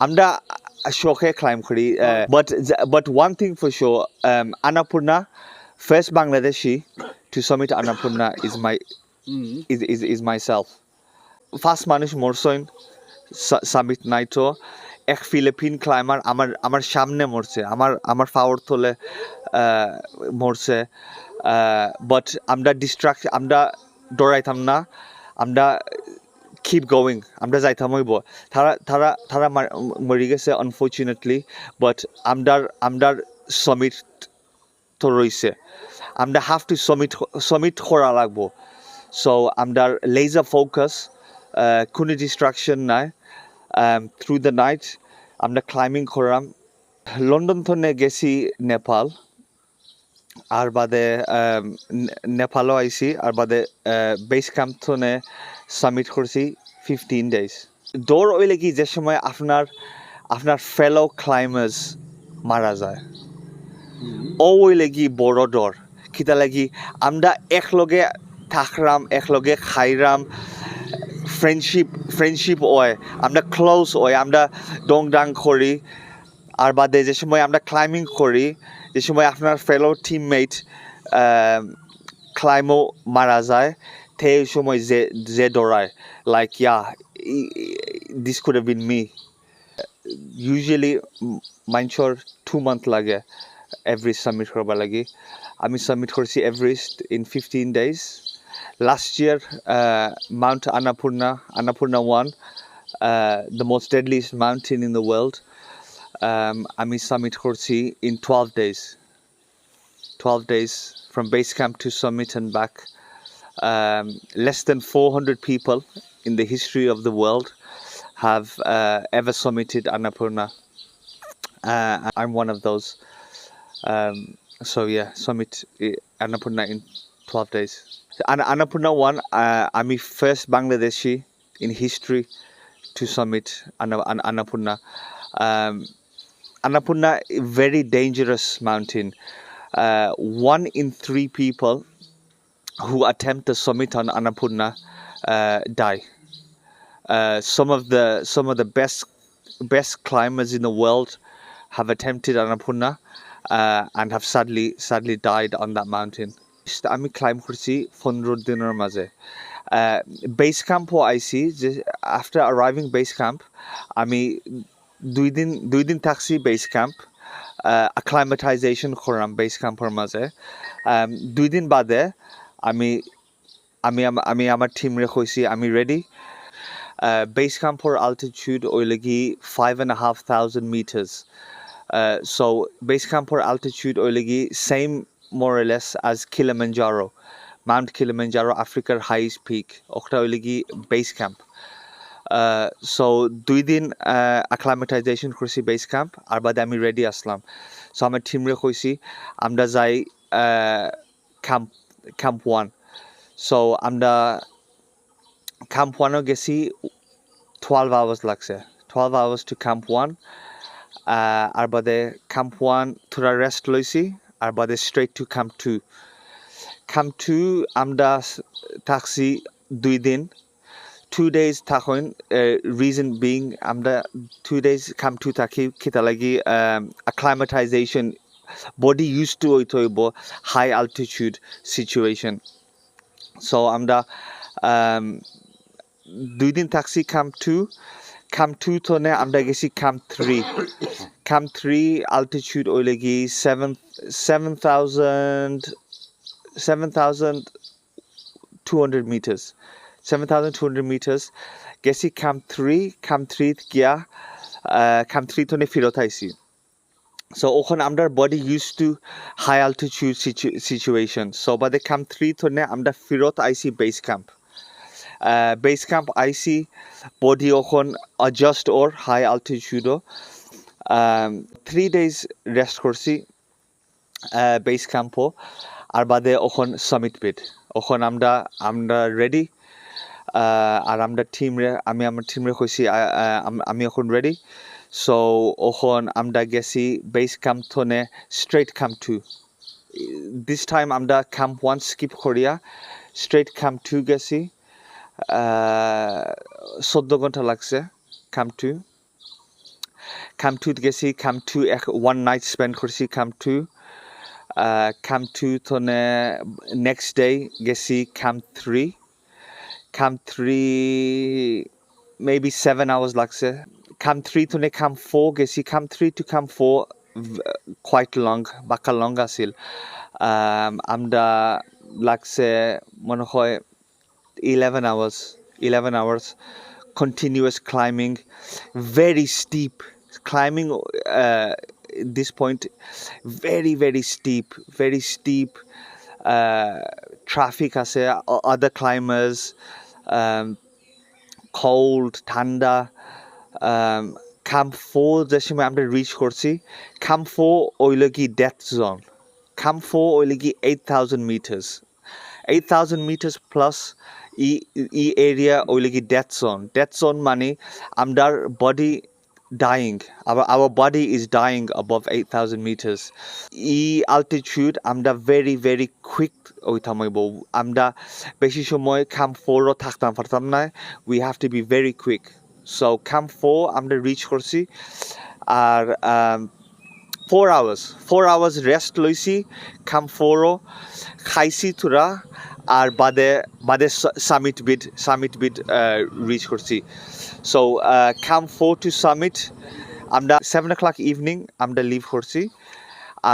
আমরা শখে ক্লাইম করি but but one thing for sure Annapurna first Bangladeshi to summit Annapurna is my is, is, is myself. First মানুষ মরসইন summit নাইটো এক ফিলিপিন ক্লাইমার আমার আমার সামনে মরছে আমার আমার পাওয়ার তোলে আহ, মরছে। বাট আমরা ডিস্ট্রাক্ট আমরা ডরাইতাম না। আমরা কিপ গোয়িং আমরা যাইতাম হইব তারা তারা তারা মার- গেছে আনফর্চুনেটলি বাট আমদার আমদার সমিট তো রইছে আমরা হাফ টু সমিট সমিট করা লাগবো সো আমদার লেজার ফোকাস কোনো ডিস্ট্রাকশন নাই থ্রু দ্য নাইট আমরা ক্লাইম্বিং করাম লন্ডন থেকে গেছি নেপাল আর বাদে নেপালও আইছি আর বাদে বেস ক্যাম্প থেকে সামিট করছি ফিফটিন ডেজ দৌড় ওইলে কি যে সময় আপনার আপনার ফেলো ক্লাইমার্স মারা যায় ও ওই লাগি বড় ডর কিতা লাগি আমরা একলগে থাকরাম একলগে খাইরাম ফ্রেন্ডশিপ ফ্রেন্ডশিপ হয় আমরা ক্লোজ হয় আমরা ডং ডাং করি আর বাদে যে সময় আমরা ক্লাইম্বিং করি যে সময় আপনার ফেলো টিমমেট ক্লাইমও মারা যায় সেই সময় যে যে দৌড়ায় like yeah this could have been me usually মাঞ্চৰ two month লাগে এভাৰেজ ছাবমিট কৰিব লাগে। আমি ছাবমিট কৰিছোঁ average in fifteen days last year Mount Annapurna Annapurna one the most deadliest mountain in the world আমি ছাবমিট কৰিছোঁ in twelve days 12 days from base camp to summit and back. Um, less than 400 people in the history of the world have uh, ever summited Annapurna. Uh, I'm one of those. Um, so yeah, summit uh, Annapurna in 12 days. An- Annapurna one, uh, I'm the first Bangladeshi in history to summit An- Annapurna. Um, Annapurna, very dangerous mountain. Uh, one in three people who attempt the summit on Annapurna uh, die. Uh, some of the some of the best best climbers in the world have attempted Annapurna uh, and have sadly sadly died on that mountain. আমি climb করছি পনেরো দিনের মাঝে base ক্যাম্পও আইসি যে after arriving base camp আমি দুই দিন দুই দিন থাকছি বেস ক্যাম্প অ্যাক্লাইমেটাইজেশন করলাম বেস ক্যাম্পের মাঝে Um, দুই দিন বাদে আমি আমি আম- আমি আমার টিমরে কইছি আমি রেডি বেস ক্যাম্পর আল্টিটিউড ওই লাগি five and half thousand meters so base ক্যাম্পর altitude ওই লাগি same more or less as Kilimanjaro, Mount Kilimanjaro, Africa's highest peak. ওটা ওই লাগি বেস ক্যাম্প সো দুই দিন অ্যাক্লামেটাইজেশন করছি বেস ক্যাম্প আর বাদে আমি রেডি আসলাম. সো আমার টিমরে কইছি আমরা যাই ক্যাম্প ক্যাম্প ওয়ান সো আমরা ক্যাম্প ওয়ানও গেছি টুয়েলভ আওয়ার্স লাগছে twelve hours to camp one আর বাদে ক্যাম্প ওয়ান থোড়া রেস্ট লইছি আর বাদে straight to camp two camp two আমরা থাকছি দুই দিন two days থাকুন reason being আমরা two days come to থাকি কিতা লাগি um, acclimatization body used to হইতে হইব high altitude situation so আমরা um, দুই দিন থাকছি camp 2 camp 2 তনে আমরা গেছি camp 3 camp 3 altitude ওই লাগি 7 7000 7200 meters 7200 meters গেছি ক্যাম্প থ্রি ক্যাম্প থ্রি গিয়া ক্যাম্প থ্রি তো ফিরত আইসি সো ওখানে আমরা body use to high altitude situation so বাদে ক্যাম্প থ্রি তো আমরা ফিরত আইসি বেস ক্যাম্প বেস ক্যাম্প আইসি বডি ওখন অ্যাডজাস্ট ওর হাই আলটিটিউডও থ্রি ডেজ রেস্ট করছি বেস ক্যাম্পও আর বাদে ওখন সামিট পিট ওখন আমরা আমরা রেডি আর আমরা টিম রে, আমি আমার টিম রে কইছি আমি এখন রেডি সো ওখন আমরা গেছি বেস ক্যাম্প থনে স্ট্রেট টু দিস টাইম আমরা ক্যাম্প ওয়ান স্কিপ করিয়া স্ট্রেট টু গেছি চোদ্দ ঘণ্টা লাগছে ক্যাম্প টু গেছি টু এক ওয়ান নাইট স্পেন্ড করছি ক্যাম্প টু থনে নেক্সট ডে গেছি camp three camp three maybe seven hours লাগছে ক্যাম্প থ্রি থনে ক্যাম্প ফোর গেছি camp three to camp four quite long বাক্কা লং আছিল um, আমরা লাগছে মনে হয় 11 hours 11 hours continuous climbing very steep climbing uh, this point very very steep very steep uh, traffic আছে o- other climbers um, cold ঠান্ডা Um, camp 4 যে সময় আমরা রিচ করছি camp 4 ওইল কি ডেথ জোন camp 4 ওইল কি 8000 meters 8000 meters plus ই ই এরিয়া ওইলে কি ডেথ জোন ডেথ জোন মানে আমদার body dying our our body is dying above 8000 meters ই altitude আমরা very very quick ওই থামাইব আমরা বেশি সময় camp 4 ও থাকতাম পারতাম না we have to be very quick so camp 4 আমরা রিচ করছি। আর um, four hours four rest লইছি খাম ফ'ৰো খাইছি থোৰা আর বাদে বাদে summit bid summit bid reach করছি। So camp four to summit আমরা সেভেন ও ক্লক ইভিনিং আমরা লিভ করছি।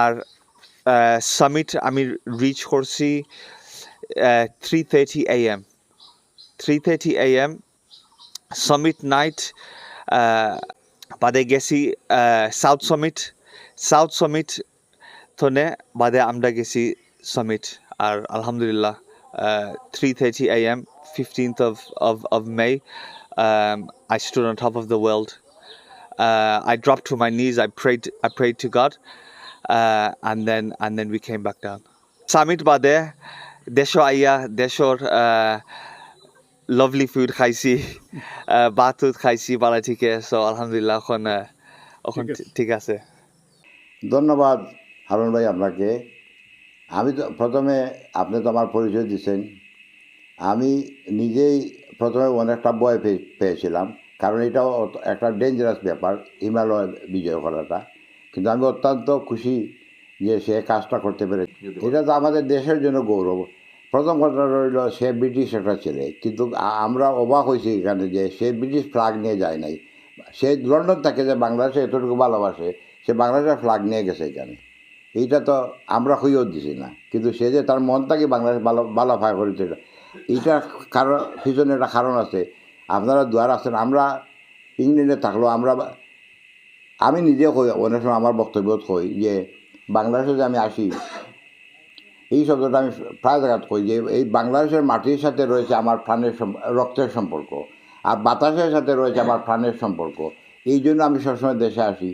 আর সামিট আমি রিচ করছি three thirty A M three thirty A M summit night বাদে গেছি সাউথ সামিট সাউথ সামিট থনে বাদে আমরা গেছি সামিট আর আলহামদুলিল্লাহ three thirty A M fifteenth May um, I stood on top of the world uh, I dropped to my knees I prayed I prayed to God uh, and then and then we came back down summit বাদে দেশ আইয়া দেশর lovely food খাইছি বাতুত খাইছি বালা ঠিকে so আলহামদুলিল্লাহ এখন এখন ঠিক আছে। ধন্যবাদ হারুন ভাই আপনাকে। আমি তো প্রথমে আপনি তো আমার পরিচয় দিচ্ছেন আমি নিজেই প্রথমে অনেকটা ভয় পেয়ে- পেয়েছিলাম কারণ এটাও একটা ডেঞ্জারাস ব্যাপার হিমালয় বিজয় করাটা। কিন্তু আমি অত্যন্ত খুশি যে সে কাজটা করতে পেরেছে। এটা তো আমাদের দেশের জন্য গৌরব। প্রথম কথা রইল, সে ব্রিটিশ একটা ছেলে। কিন্তু আমরা অবাক হয়েছি এখানে যে সে ব্রিটিশ ফ্লাগ নিয়ে যায় নাই। সে লন্ডন থাকে যে বাংলাদেশে এতটুকু ভালোবাসে, সে বাংলাদেশের ফ্লাগ নিয়ে গেছে এখানে। এইটা তো আমরা হইও দিছি না। কিন্তু সে যে তার মনটাকে বাংলাদেশ ভালো ভালো ফায় করেছে এইটা কারণ পিছনে একটা কারণ আছে। আপনারা দুয়ার আছেন, আমরা ইংল্যান্ডে থাকলেও আমরা আমি নিজে কই, অনেক সময় আমার বক্তব্যত কই যে বাংলাদেশে যে আমি আসি এই শব্দটা আমি প্রায় জায়গাত কই যে এই বাংলাদেশের মাটির সাথে রয়েছে আমার প্রাণের রক্তের সম্পর্ক, আর বাতাসের সাথে রয়েছে আমার প্রাণের সম্পর্ক। এই জন্য আমি সবসময় দেশে আসি।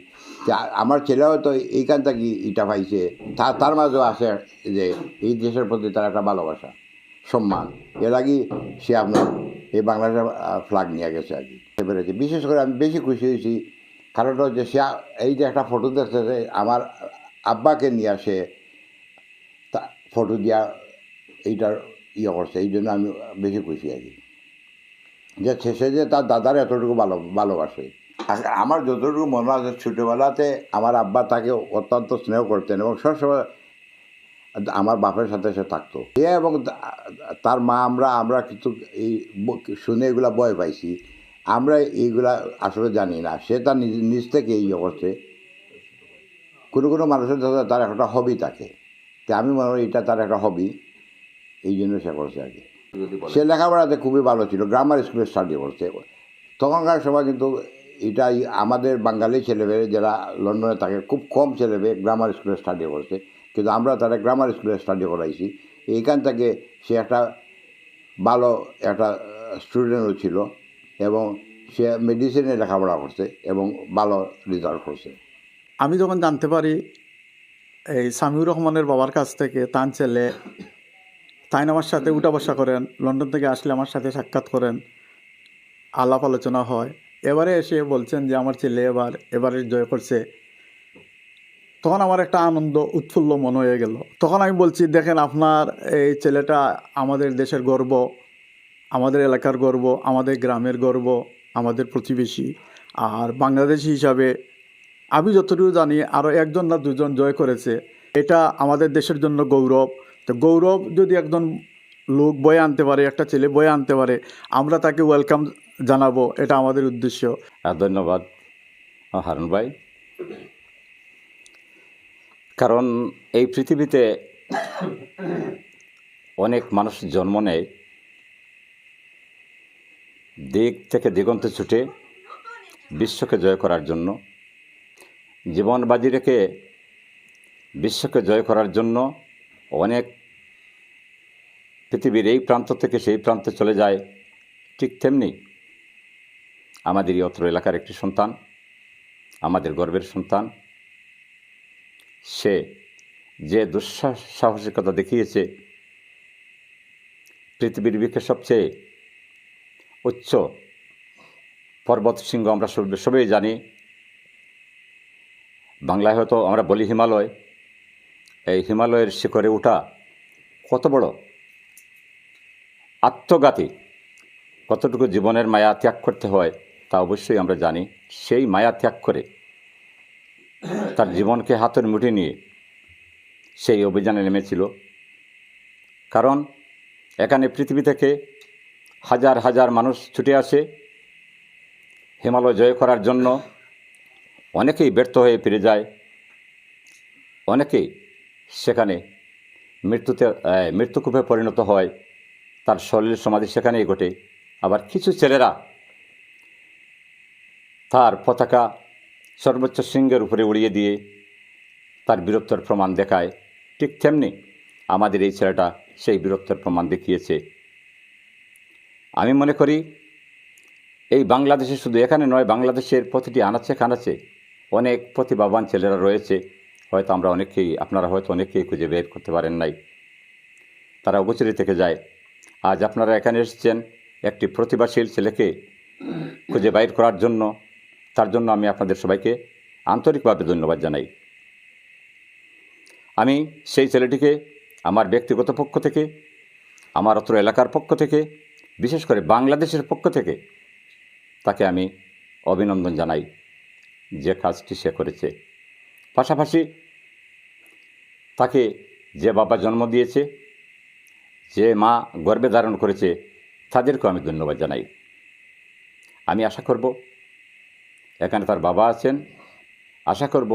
যে আমার ছেলে হয়তো এইখান থেকে ইটা পাইছে। তা, তার মাঝেও আছে যে এই দেশের প্রতি তার একটা ভালোবাসা, সম্মান। এর আগেই সে আপনার এই বাংলাদেশের ফ্ল্যাগ নিয়ে গেছে আর কি। পেরেছি। বিশেষ করে আমি বেশি খুশি হয়েছি কারণটা হচ্ছে সে, এই যে একটা ফটো দেখতেছে, আমার আব্বাকে নিয়ে আসে ফটো দিয়া এইটার ইয়ে করছে এই জন্য আমি বেশি খুশি আছি। যে শেষে যে তার দাদার এতটুকু ভালো ভালোবাসে আমার যতটুকু মনে আছে, ছোটোবেলাতে আমার আব্বা তাকে অত্যন্ত স্নেহ করতেন এবং সবসময় আমার বাপের সাথে সে থাকতো। সে এবং তার মা আমরা আমরা কিছু এই শুনে এগুলা ভয় পাইছি। আমরা এইগুলা আসলে জানি না। সে তার নিজ নিজ থেকে ইয়ে করছে কোনো কোনো মানুষের তার একটা হবি থাকে। তো আমি মনে করি এটা তার একটা হবি এই জন্য সে করছে আর কি। সে লেখাপড়াতে খুবই ভালো ছিল গ্রামার স্কুলে স্টাডি করছে তখনকার সময় কিন্তু এটা আমাদের বাঙালি ছেলেমেয়ে যারা লন্ডনে থাকে খুব কম ছেলেমেয়ে গ্রামার স্কুলে স্টাডি করছে কিন্তু আমরা তারা গ্রামার স্কুলে স্টাডি করাইছি এইখান থেকে সে একটা ভালো একটা স্টুডেন্টও ছিল এবং সে মেডিসিনে লেখাপড়া করছে এবং ভালো রেজাল্ট করছে। আমি যখন জানতে পারি এই সামিউর রহমানের বাবার কাছ থেকে তার ছেলে তাই আমার সাথে উঠা বসা করেন, লন্ডন থেকে আসলে আমার সাথে সাক্ষাৎ করেন, আলাপ আলোচনা হয়। এবারে এসে বলছেন যে আমার ছেলে এবার, এবারে জয় করছে। তখন আমার একটা আনন্দ, উৎফুল্ল মনে হয়ে গেল। তখন আমি বলছি, দেখেন, আপনার এই ছেলেটা আমাদের দেশের গর্ব, আমাদের এলাকার গর্ব, আমাদের গ্রামের গর্ব, আমাদের প্রতিবেশী। আর বাংলাদেশি হিসাবে আমি যতটুকু জানি আরও একজন না দুজন জয় করেছে। এটা আমাদের দেশের জন্য গৌরব। তো গৌরব যদি একজন লোক বয়ে আনতে পারে, একটা ছেলে বয়ে আনতে পারে, আমরা তাকে ওয়েলকাম জানাব। এটা আমাদের উদ্দেশ্য। ধন্যবাদ হারুন ভাই। কারণ এই পৃথিবীতে অনেক মানুষ জন্ম নেয়, দিক থেকে দিগন্তে ছুটে বিশ্বকে জয় করার জন্য। জীবন বাজি রেখে বিশ্বকে জয় করার জন্য অনেক পৃথিবীর এই প্রান্ত থেকে সেই প্রান্তে চলে যায় ঠিক তেমনি আমাদের এই অত্র এলাকার একটি সন্তান, আমাদের গর্বের সন্তান। সে যে দুঃসাহসিকতা দেখিয়েছে পৃথিবীর বুকে সবচেয়ে উচ্চ পর্বত শৃঙ্গ আমরা সব- সবাই জানি বাংলায় হয়তো আমরা বলি হিমালয়, এই হিমালয়ের শিখরে ওঠা কত বড়? আত্মঘাতী। কতটুকু জীবনের মায়া ত্যাগ করতে হয় তা অবশ্যই আমরা জানি। সেই মায়া ত্যাগ করে তার জীবনকে হাতের মুঠি নিয়ে সেই অভিযানে নেমেছিল। কারণ এখানে পৃথিবী থেকে হাজার হাজার মানুষ ছুটে আসে। হিমালয় জয় করার জন্য অনেকেই ব্যর্থ হয়ে ফিরে যায়। অনেকেই সেখানে মৃত্যুতে মৃত্যুকূপে পরিণত হয়। তার শরীরের সমাধি সেখানেই ঘটে। আবার কিছু ছেলেরা তার পতাকা সর্বোচ্চ শৃঙ্গের উপরে উড়িয়ে দিয়ে তার বীরত্বের প্রমাণ দেখায়। ঠিক তেমনি আমাদের এই ছেলেটা সেই বীরত্বের প্রমাণ দেখিয়েছে। আমি মনে করি, এই বাংলাদেশে শুধু এখানে নয়, বাংলাদেশের প্রতিটি আনাচে কানাচে অনেক প্রতিভাবান ছেলেরা রয়েছে। হয়তো আমরা অনেকেই, আপনারা হয়তো অনেকেই খুঁজে বের করতে পারেন নাই। তারা অগোচরে থেকে যায়। আজ আপনারা এখানে এসেছেন একটি প্রতিভাশীল ছেলেকে খুঁজে বাইর করার জন্য। তার জন্য আমি আপনাদের সবাইকে আন্তরিকভাবে ধন্যবাদ জানাই। আমি সেই ছেলেটিকে আমার ব্যক্তিগত পক্ষ থেকে, আমার অত্র এলাকার পক্ষ থেকে, বিশেষ করে বাংলাদেশের পক্ষ থেকে তাকে আমি অভিনন্দন জানাই। যে কাজটি সে করেছে। পাশাপাশি তাকে যে বাবা জন্ম দিয়েছে, যে মা গর্বে ধারণ করেছে, তাদেরকেও আমি ধন্যবাদ জানাই। আমি আশা করব এখানে তার বাবা আছেন। আশা করব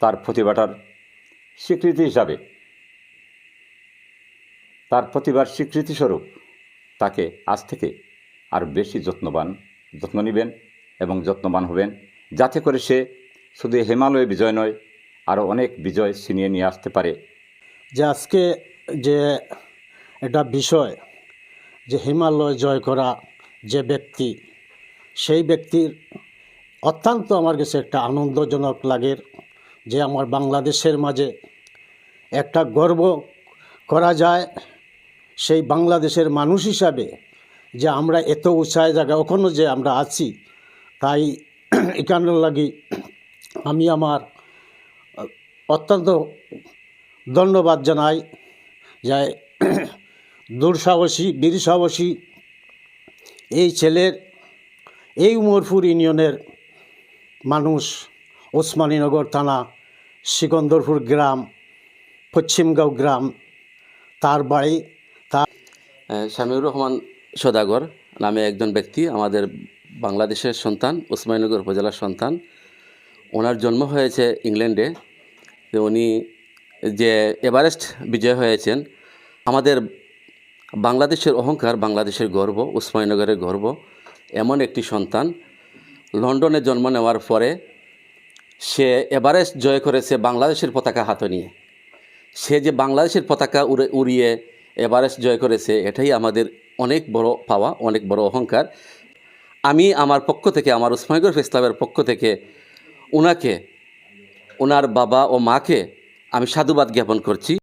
তার প্রতিভাটার স্বীকৃতি হিসাবে, তার প্রতিভার স্বীকৃতিস্বরূপ তাকে আজ থেকে আর বেশি যত্নবান, যত্ন নেবেন এবং যত্নবান হবেন। যাতে করে সে শুধু হিমালয় বিজয় নয় আরও অনেক বিজয় ছিনিয়ে নিয়ে আসতে পারে। যে আজকে যে একটা বিষয়, যে হিমালয় জয় করা যে ব্যক্তি, সেই ব্যক্তির অত্যন্ত আমার কাছে একটা আনন্দজনক লাগে যে আমার বাংলাদেশের মাঝে একটা গর্ব করা যায় সেই বাংলাদেশের মানুষ হিসাবে যে আমরা এত উঁচায় জায়গা ওখানে যে আমরা আছি, তাই এখানের লাগি আমি আমার অত্যন্ত ধন্যবাদ জানাই যে দুঃসাহসী বীর সাহসী এই ছেলের, এই উমরপুর ইউনিয়নের মানুষ ওসমানীনগর থানা, সিকন্দরপুর গ্রাম, পশ্চিমগাঁও গ্রাম, তার বাড়ি, তার শামীউর রহমান সদাগর নামে একজন ব্যক্তি আমাদের বাংলাদেশের সন্তান ওসমানীনগর উপজেলার সন্তান। ওনার জন্ম হয়েছে ইংল্যান্ডে। উনি যে এভারেস্ট বিজয় হয়েছেন, আমাদের বাংলাদেশের অহংকার, বাংলাদেশের গর্ব ওসমানীনগরের গর্ব, এমন একটি সন্তান। লন্ডনে জন্ম নেওয়ার পরে সে এভারেস্ট জয় করেছে বাংলাদেশের পতাকা হাতে নিয়ে। সে যে বাংলাদেশের পতাকা উড়ে, উড়িয়ে এভারেস্ট জয় করেছে, এটাই আমাদের অনেক বড় পাওয়া, অনেক বড় অহংকার। আমি আমার পক্ষ থেকে, আমার উসমানগর ইসলামের পক্ষ থেকে ওনাকে ওনার বাবা ও মাকে আমি সাধুবাদ জ্ঞাপন করছি।